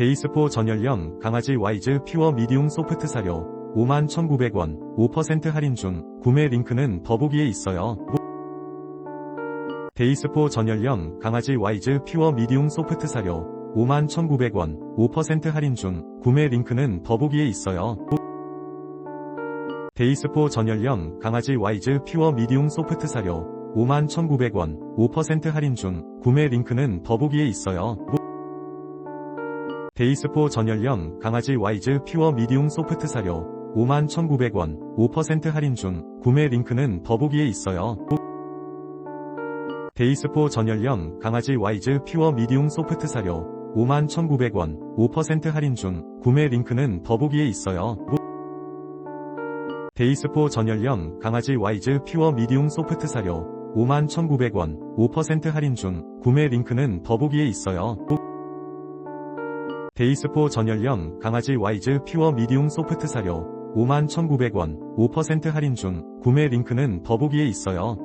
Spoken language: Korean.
데이스포 전열령 강아지 와이즈 퓨어 미디움 소프트 사료 51,900원 5% 할인 중 구매 링크는 더보기에 있어요. 데이스포 전열령 강아지 와이즈 퓨어 미디움 소프트 사료 51,900원 5% 할인 중 구매 링크는 더보기에 있어요. 데이스포 전열령 강아지 와이즈 퓨어 미디움 소프트 사료 51,900원 5% 할인 중 구매 링크는 더보기에 있어요. 데이스포 전열령 강아지 와이즈 퓨어 미디움 소프트 사료 51,900원 5% 할인 중 구매 링크는 더보기에 있어요. 데이스포 전열령 강아지 와이즈 퓨어 미디움 소프트 사료 51,900원 5% 할인 중 구매 링크는 더보기에 있어요. 데이스포 전열령 강아지 와이즈 퓨어 미디움 소프트 사료 51,900원 5% 할인 중 구매 링크는 더보기에 있어요. 데이스포 전열령 강아지 와이즈 퓨어 미디움 소프트 사료 51,900원 5% 할인 중 구매 링크는 더보기에 있어요.